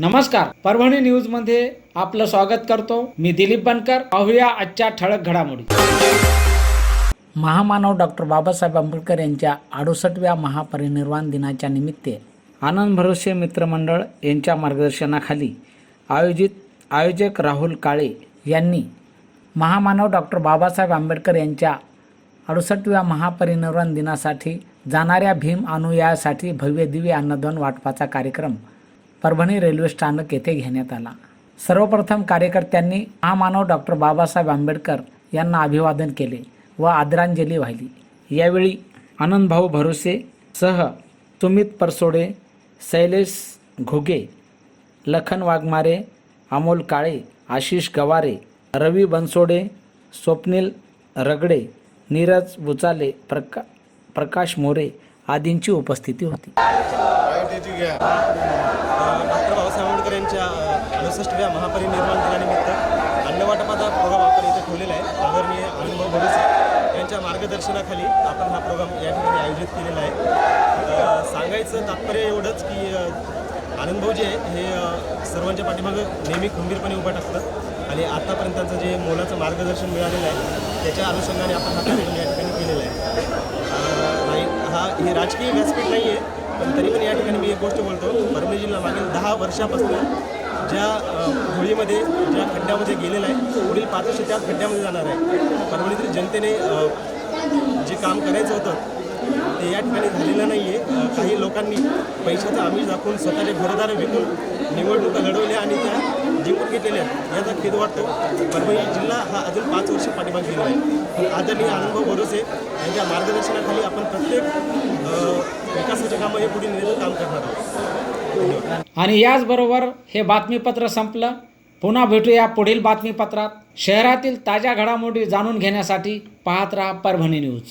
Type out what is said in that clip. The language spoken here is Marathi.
नमस्कार. परभणी न्यूजमध्ये आपलं स्वागत करतो. मी दिलीप बनकर. पाहूया आजच्या ठळक घडामोडी. महामानव डॉक्टर बाबासाहेब आंबेडकर यांच्या अडुसष्टव्या महापरिनिर्वाण दिनाच्या निमित्त आनंद भरोसे मित्रमंडळ यांच्या मार्गदर्शनाखाली आयोजित आयोजक राहुल काळे यांनी महामानव डॉक्टर बाबासाहेब आंबेडकर यांच्या अडुसष्टव्या महापरिनिर्वाण दिनासाठी जाणाऱ्या भीम अनुयायासाठी भव्य दिव्य अन्नदान वाटपाचा कार्यक्रम परभणी रेल्वे स्थानक येथे घेण्यात आला. सर्वप्रथम कार्यकर्त्यांनी महामानव डॉक्टर बाबासाहेब आंबेडकर यांना अभिवादन केले व आदरांजली वाहिली. यावेळी आनंदभाऊ भरोसे सह सुमित परसोडे शैलेश घुगे लखन वाघमारे अमोल काळे आशिष गवारे रवी बनसोडे स्वप्नील रगडे नीरज बुचाले प्रका प्रकाश मोरे आदींची उपस्थिती होती. डॉक्टर बाबासाहेब आंबेडकर यांच्या अडुसष्टव्या महापरिनिर्वाण दिनानिमित्त अन्नवाटपाचा प्रोग्राम आपण इथे ठेवलेला आहे. आदरणीय अनुभव भरोसे यांच्या मार्गदर्शनाखाली आपण हा प्रोग्राम या ठिकाणी आयोजित केलेला आहे. सांगायचं तात्पर्य एवढंच की अ, आनंदभाऊ जे आहे हे सर्वांच्या पाठीमागं नेहमी खंबीरपणे उभं टाकतात. आणि आत्तापर्यंतचं जे मोलाचं मार्गदर्शन मिळालेलं आहे त्याच्या अनुषंगाने आपण हा हे राजकीय व्यासपीठ नाही आहे पण तरी पण या ठिकाणी मी एक गोष्ट बोलतो. परभणी जिल्हा मागील दहा वर्षापासून ज्या होळीमध्ये ज्या खड्ड्यामध्ये गेलेला आहे पुढील पाच वर्ष त्याच खड्ड्यामध्ये जाणार आहे. परभणीतील जनतेने जे काम करायचं होतं ते या ठिकाणी झालेलं नाही आहे काही लोकांनी पैशाचं आमिष दाखवून स्वतःचे घरदार विकून निवडणुका लढवल्या आणि त्या जिंकून घेतलेले आहेत याचा खेद वाटतो. परभणी जिल्हा हा अजून पाच वर्ष पाठिंबा गेलेला आहे. पण आदरणीय अनुभव भरोसे यांच्या मार्गदर्शनाखाली आपण प्रत्येक विकासाच्या कामं हे पुढे नेण्याचं काम करणार आहोत. आणि याचबरोबर हे बातमीपत्र संपलं. पुन्हा भेटूया पुढील बातमीपत्रात. शहरातील ताज्या घडामोडी जाणून घेण्यासाठी पाहत राहा परभणी न्यूज.